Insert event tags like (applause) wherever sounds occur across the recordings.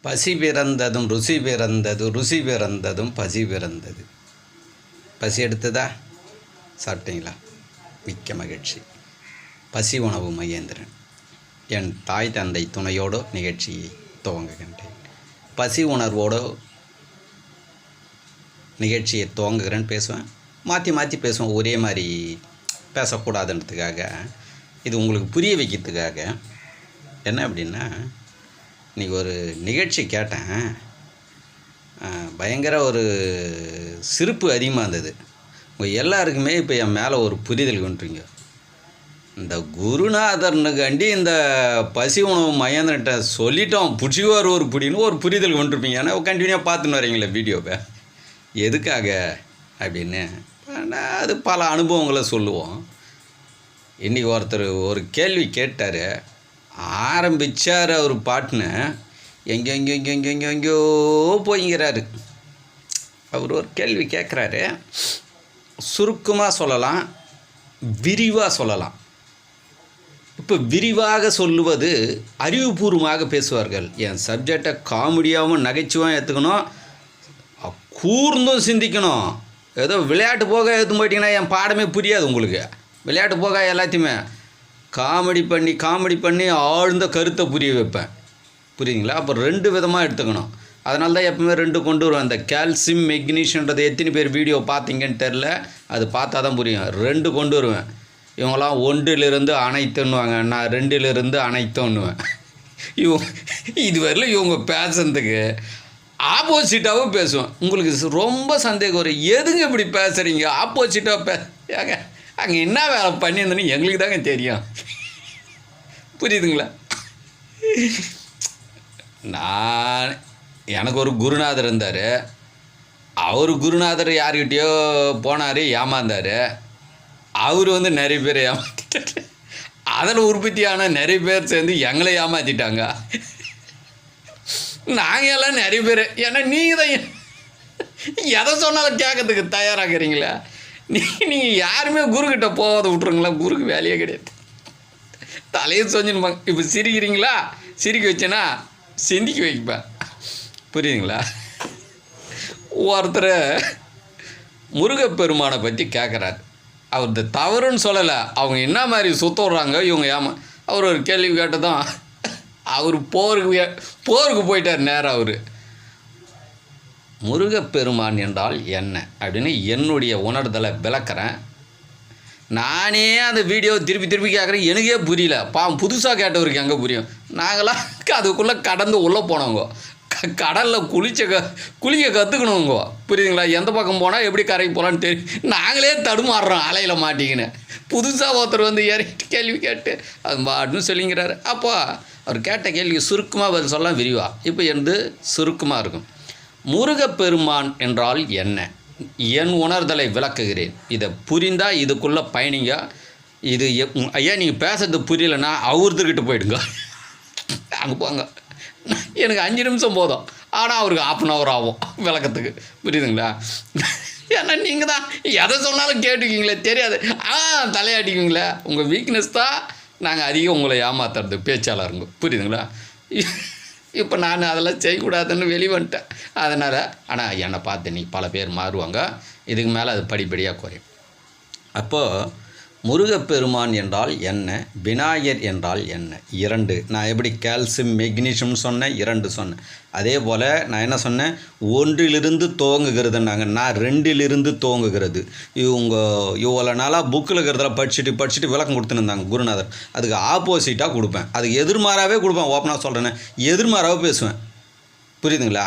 பசி பிறந்ததும் ருசி பிறந்தது ருசி பிறந்ததும் பசி பிறந்தது. பசி எடுத்ததா? சாப்பிட்டீங்களா? மிக்க மகிழ்ச்சி. பசி உணவு மகேந்திரன். என் தாய் தந்தை துணையோடு நிகழ்ச்சியை துவங்குகின்றேன். பசி உணர்வோடு நிகழ்ச்சியை துவங்குகிறேன்னு பேசுவேன். மாற்றி மாற்றி பேசுவேன். ஒரே மாதிரி பேசக்கூடாதுன்றதுக்காக. இது உங்களுக்கு புரிய வைக்கிறதுக்காக. என்ன அப்படின்னா இன்றைக்கி ஒரு நிகழ்ச்சி கேட்டேன். பயங்கர ஒரு சிரிப்பு அதிகமாக இருந்தது. உங்கள் எல்லாருக்குமே இப்போ என் மேலே ஒரு புரிதல் கொண்டுறீங்க. இந்த குருநாதர்னுக்காண்டி இந்த பசி உணவு மகேந்திரன்ட்ட சொல்லிட்டோம். பிடிச்சிக்குவார் ஒரு பிடின்னு ஒரு புரிதல் கொண்டுருப்பீங்க. ஏன்னா கண்டினியூவாக பார்த்துன்னு வரீங்களே வீடியோவை. எதுக்காக அப்படின்னு? அது பல அனுபவங்களை சொல்லுவோம். இன்றைக்கி ஒருத்தர் ஒரு கேள்வி கேட்டார். ஆரம்பித்தார் அவர் பாட்டுன்னு. எங்கே எங்கெங்கோ எங்கோ எங்கேயோ போய்ங்கிறாரு. அவர் ஒரு கேள்வி கேட்குறாரு சுருக்கமாக சொல்லலாம் விரிவாக சொல்லலாம். இப்போ விரிவாக சொல்லுவது அறிவுபூர்வமாக பேசுவார்கள். என் சப்ஜெக்டை காமெடியாகவும் நகைச்சுவாகவும் ஏற்றுக்கணும் கூர்ந்தும் சிந்திக்கணும். ஏதோ விளையாட்டு போக எடுத்து போயிட்டீங்கன்னா என் பாடமே புரியாது உங்களுக்கு. விளையாட்டு போக எல்லாத்தையுமே. காமெடி பண்ணி காமெடி பண்ணி ஆழ்ந்த கருத்தை புரிய வைப்பேன். புரியுதுங்களா? அப்போ ரெண்டு விதமாக எடுத்துக்கணும். அதனால தான் எப்பவுமே ரெண்டு கொண்டு வருவேன். அந்த கால்சியம் மெக்னீஷியன்றது எத்தனை பேர் வீடியோ பார்த்தீங்கன்னு தெரில அது பார்த்தா தான் புரியும். ரெண்டு கொண்டு வருவேன். இவங்களாம் ஒன்றிலிருந்து அனைத்துன்னுவாங்க. நான் ரெண்டிலிருந்து அனைத்துன்னுவேன். இவங்க இதுவரையில் இவங்க பேசுறதுக்கு ஆப்போசிட்டாகவும் பேசுவேன். உங்களுக்கு ரொம்ப சந்தேகம் வரும். எதுங்க இப்படி பேசுகிறீங்க ஆப்போசிட்டாக பே ஏங்க அங்கே என்ன வேலை பண்ணியிருந்தேன்னு எங்களுக்கு தாங்க தெரியும். புரியுதுங்களா? நான் எனக்கு ஒரு குருநாதர் இருந்தார். அவர் குருநாதர் யார்கிட்டயோ போனார் ஏமாந்தார். அவர் வந்து நிறைய பேர் ஏமாத்திட்டாரு. அதில் உற்பத்தியான நிறைய பேர் சேர்ந்து எங்களை ஏமாற்றிட்டாங்க நாங்கள் எல்லாம் நிறைய பேர். ஏன்னா நீங்கள் தான் எதை சொன்னாலும் கேட்கறதுக்கு தயாராகிறீங்களா. நீங்கள் யாருமே குருக்கிட்ட போகாத விட்ருங்களா குருக்கு வேலையே கிடையாது. தலையை சொஞ்சிருப்பாங்க இப்போ சிரிக்கிறீங்களா? சிரிக்க வச்சேன்னா சிந்திக்க வைப்பேன் புரியுதுங்களா? ஒருத்தர் முருகப்பெருமானை பற்றி கேட்குறாரு அவர் தவறுன்னு சொல்லலை. அவங்க என்ன மாதிரி சுத்த இவங்க ஏமா அவர் ஒரு கேள்வி கேட்டதும் அவர் போருக்கு போருக்கு போயிட்டார் நேராக அவர். முருகப்பெருமான் என்றால் என்ன? அப்படின்னு என்னுடைய உணர்தலை விளக்குறேன். நானே அந்த வீடியோ திருப்பி திருப்பி கேட்குறேன் எனக்கே புரியல. பாவம் புதுசாக கேட்டவருக்கு எங்கே புரியும்? நாங்களாம் (laughs) அதுக்குள்ளே கடந்து உள்ளே போனவங்க. க கடலில் குளிச்ச க குளிக்க கற்றுக்கணுங்க புரியுதுங்களா? எந்த பக்கம் போனால் எப்படி கரைக்கு போகலான்னு தெரியும் நாங்களே தடுமாறுறோம் அலையில் மாட்டிக்கின்னு. புதுசாக ஒருத்தர் வந்து ஏறி கேள்வி கேட்டு அது பாட்டுன்னு சொல்லிங்கிறாரு. அப்போ அவர் கேட்ட கேள்வி சுருக்கமாக பதில் சொல்லலாம் விரிவா. இப்போ எனது சுருக்கமாக இருக்கும். முருகப்பெருமான் என்றால் என்ன? என் உணர்தலை விளக்குகிறேன். இதை புரிந்தால் இதுக்குள்ளே பயணிங்க. இது ஐயா நீங்கள் பேசுறது புரியலைன்னா அவர்கிட்ட போயிடுங்க. அங்கே போங்க. எனக்கு அஞ்சு நிமிஷம் போதும். ஆனால் அவருக்கு ஆஃப் அன் ஹவர் ஆகும் விளக்கத்துக்கு. புரியுதுங்களா? ஏன்னா நீங்கள் தான். எதை சொன்னாலும் கேட்டுக்கிங்களே தெரியாது. ஆ தலையாட்டிக்குவீங்களே. உங்கள் வீக்னஸ் தான் நாங்கள் அதிகம் உங்களை ஏமாத்துறது பேச்சாளருங்க. புரியுதுங்களா? இப்போ நான் அதெல்லாம் செய்யக்கூடாதுன்னு வெளியே வந்துட்டேன் அதனால் ஆனால் என்னை பார்த்து நீ பல பேர் மாறுவாங்க. இதுக்கு மேலே அது படிப்படியாக குறையும். அப்போது முருகப்பெருமான் என்றால் என்ன? விநாயகர் என்றால் என்ன? இரண்டு. நான் எப்படி கால்சியம் மெக்னீஷியம் சொன்னேன்? இரண்டு சொன்னேன். அதே போல் நான் என்ன சொன்னேன்? ஒன்றிலிருந்து துவங்குகிறதுனாங்க நான் ரெண்டிலிருந்து துவங்குகிறது. இவங்க இவ்வளோ நாளாக புக்கில் இருக்கிறதில் படிச்சுட்டு படிச்சுட்டு விளக்கம் கொடுத்துன்னு இருந்தாங்க குருநாதர். அதுக்கு ஆப்போசிட்டாக கொடுப்பேன். அதுக்கு எதிர்மாறாகவே கொடுப்பேன். ஓப்பனாக சொல்கிறேன்னு எதிர்மாறாகவே பேசுவேன். புரியுதுங்களா?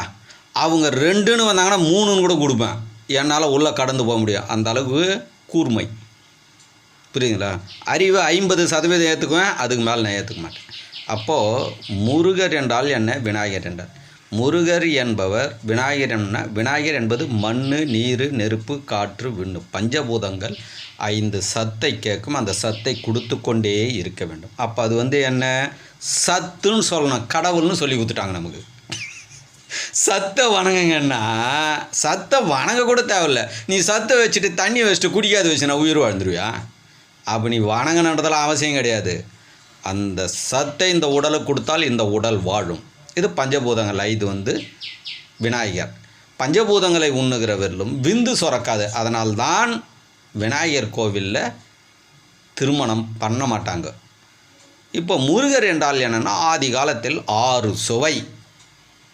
அவங்க ரெண்டுன்னு வந்தாங்கன்னா மூணுன்னு கூட கொடுப்பேன். என்னால் உள்ளே கடந்து போக முடியும் அந்த அளவுக்கு கூர்மை. புரியுதுங்களா? அறிவை ஐம்பது சதவீதம் ஏற்றுக்குவேன் அதுக்கு மேலே நான் ஏற்றுக்க மாட்டேன். அப்போது முருகர் என்றால் என்ன? விநாயகர் என்றால். முருகர் என்பவர் விநாயகர் என்ன விநாயகர் என்பது மண் நீர் நெருப்பு காற்று விண்ணு. பஞ்சபூதங்கள் ஐந்து சத்தை கேட்கும். அந்த சத்தை கொடுத்து கொண்டே இருக்க வேண்டும். அப்போ அது வந்து என்ன? சத்துன்னு சொல்லணும். கடவுள்னு சொல்லி கொடுத்துட்டாங்க நமக்கு. சத்தை வணங்குங்கன்னா சத்தை வணங்க கூட தேவையில்ல. நீ சத்தை வச்சுட்டு தண்ணி வச்சுட்டு குடிக்காத வச்சுனா உயிர் வாழ்ந்துருவியா? அப்போ நீ வணங்கணுன்றதெல்லாம் அவசியம் கிடையாது. அந்த சத்தை இந்த உடலுக்கு கொடுத்தால் இந்த உடல் வாழும். இது பஞ்சபூதங்கள் ஐந்து வந்து விநாயகர். பஞ்சபூதங்களை உண்ணுகிறவர்களும் விந்து சுரக்காது. அதனால்தான் விநாயகர் கோவிலில் திருமணம் பண்ண மாட்டாங்க. இப்போ முருகர் என்றால் என்னென்னா ஆதி காலத்தில் ஆறு சுவை.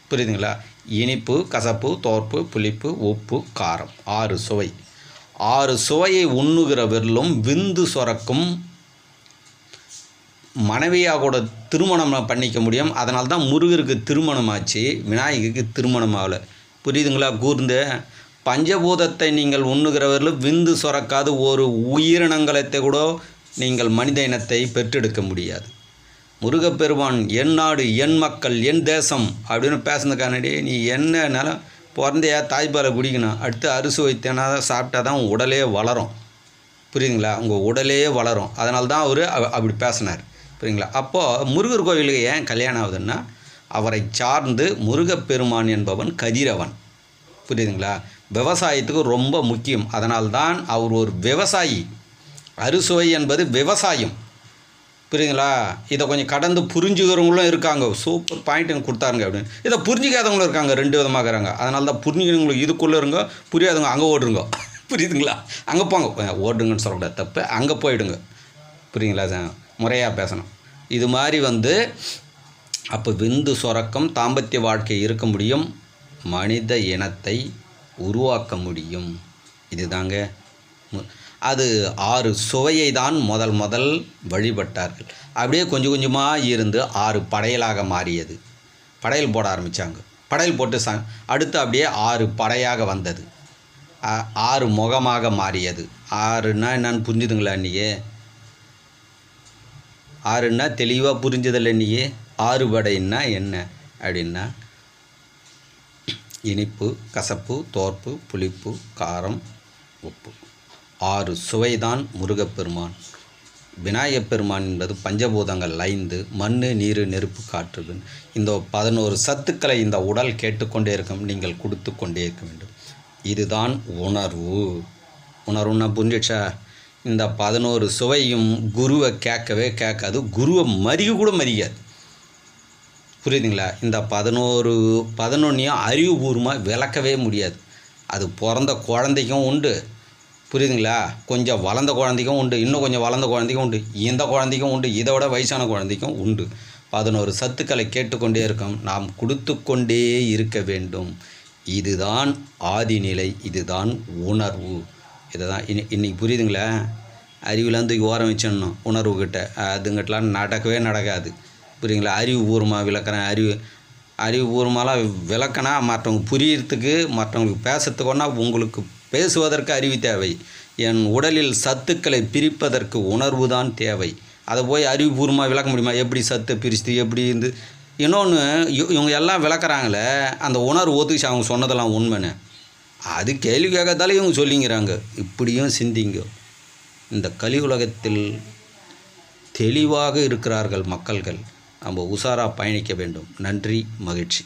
புரியுதுங்களா? இனிப்பு கசப்பு தோற்பு புளிப்பு உப்பு காரம். ஆறு சுவை. ஆறு சுவையை உண்ணுகிறவர்களும் விந்து சுரக்கும் மனைவியாக கூட திருமணம் பண்ணிக்க முடியும். அதனால தான் முருகருக்கு திருமணம் ஆச்சு விநாயகருக்கு திருமணம் ஆகலை புரியுதுங்களா? கூர்ந்து பஞ்சபூதத்தை நீங்கள் உண்ணுகிறவர்களும் விந்து சுரக்காது ஒரு உயிரினங்களத்தை கூட நீங்கள் மனித இனத்தை பெற்றெடுக்க முடியாது. முருகப்பெருமான் என் நாடு என் மக்கள் என் தேசம் அப்படின்னு பேசுனதுக்கானடி நீ என்ன நிலம் பிறந்தையா தாய்ப்பாலை குடிக்கணும். அடுத்து அரிசி வைத்தேனா சாப்பிட்டா தான் உடலே வளரும். புரியுதுங்களா? உங்கள் உடலே வளரும். அதனால தான் அவர் அப்படி பேசினார். புரியுங்களா அப்போது முருகர் கோவிலுக்கு ஏன் கல்யாணம் ஆகுதுன்னா அவரை சார்ந்து முருகப்பெருமான் என்பவன் கதிரவன். புரியுதுங்களா? விவசாயத்துக்கு ரொம்ப முக்கியம். அதனால்தான் அவர் ஒரு விவசாயி. அறுசுவை என்பது விவசாயம். புரியுதுங்களா? இதை கொஞ்சம் கடந்து புரிஞ்சுக்கிறவங்களும் இருக்காங்க. சூப்பர் பாயிண்ட் எனக்கு கொடுத்தாருங்க அப்படின்னு. இதை புரிஞ்சிக்காதவங்களும் இருக்காங்க ரெண்டு விதமாக இருக்கிறாங்க. அதனால தான் புரிஞ்சுக்கிறவங்களுக்கு இதுக்குள்ளே இருங்க புரியாதவங்க அங்கே ஓடுருங்க (laughs) புரியுதுங்களா? அங்கே போங்க. ஓடுங்கன்னு சொல்லக்கூடாது தப்பு. அங்கே போயிடுங்க. புரியுங்களா சார்? முறையாக பேசணும். இது மாதிரி வந்து அப்போ விந்து சுரக்கம் தாம்பத்திய வாழ்க்கை இருக்க முடியும். மனித இனத்தை உருவாக்க முடியும். இதுதாங்க அது ஆறு சுவையை தான் முதல் முதல் வழிபட்டார்கள். அப்படியே கொஞ்சம் கொஞ்சமாக இருந்து ஆறு படையலாக மாறியது. படையல் போட ஆரம்பித்தாங்க படையல் போட்டு ச அடுத்து அப்படியே ஆறு படையாக வந்தது. ஆ- ஆறு முகமாக மாறியது. ஆறுன்னா என்னன்னு புரிஞ்சுதுங்களா நீயே ஆறுன்னா தெளிவாக புரிஞ்சதில்லை நீயே ஆறுபடைன்னா என்ன? அப்படின்னா இனிப்பு கசப்பு தோற்பு புளிப்பு காரம் உப்பு. ஆறு சுவைதான் முருகப்பெருமான். விநாயகப் பெருமான் என்பது பஞ்சபூதங்கள் ஐந்து மண் நீர் நெருப்பு காற்று இந்த பதினோரு சத்துக்களை இந்த உடல் கேட்டுக்கொண்டே இருக்கும். நீங்கள் கொடுத்து கொண்டே இருக்க வேண்டும். இதுதான் உணர்வு. உணர்வுன்னா புரிஞ்சிடுச்சா? இந்த பதினோரு சுவையும் குருவை கேட்கவே கேட்காது. குருவை மறிக கூட மறியாது புரியுதுங்களா? இந்த பதினோரு பதினொன்றையும் அறிவுபூர்வமாக விளக்கவே முடியாது. அது பிறந்த குழந்தைக்கும் உண்டு. புரியுதுங்களா? கொஞ்சம் வளர்ந்த குழந்தைக்கும் உண்டு இன்னும் கொஞ்சம் வளர்ந்த குழந்தைக்கும் உண்டு இந்த குழந்தைக்கும் உண்டு இதை விட வயசான குழந்தைக்கும் உண்டு. பதினோரு சத்துக்களை கேட்டுக்கொண்டே இருக்கும். நாம் கொடுத்து கொண்டே இருக்க வேண்டும். இதுதான் ஆதிநிலை இதுதான் உணர்வு. இதை தான் இனி இன்றைக்கி புரியுதுங்களா? அறிவுலாம் தூக்கி ஓரம் வச்சிடணும் உணர்வு கிட்ட அதுங்கிட்டலாம் நடக்கவே நடக்காது. புரியுங்களா அறிவு பூர்வமாக விளக்குறேன். அறிவு அறிவுபூர்வமாலாம் விளக்கினா மற்றவங்க புரியறதுக்கு மற்றவங்களுக்கு பேசுறதுக்குன்னா உங்களுக்கு பேசுவதற்கு அறிவு தேவை. என் உடலில் சத்துக்களை பிரிப்பதற்கு உணர்வு தான் தேவை. அதை போய் அறிவுபூர்வமாக விளக்க முடியுமா? எப்படி சத்தை பிரிச்சுது எப்படி இருந்து? இன்னொன்று இவங்க எல்லாம் விளக்குறாங்களே அந்த உணர்வு ஒத்துக்கிச்சு அவங்க சொன்னதெல்லாம் உண்மைன்னு. அது கேள்வி கேட்கறதால இவங்க சொல்லிங்கிறாங்க. இப்படியும் சிந்திங்க. இந்த கலி உலகத்தில் தெளிவாக இருக்கிறார்கள் மக்கள்கள். நம்ம உஷாராக பயணிக்க வேண்டும். நன்றி மகிழ்ச்சி.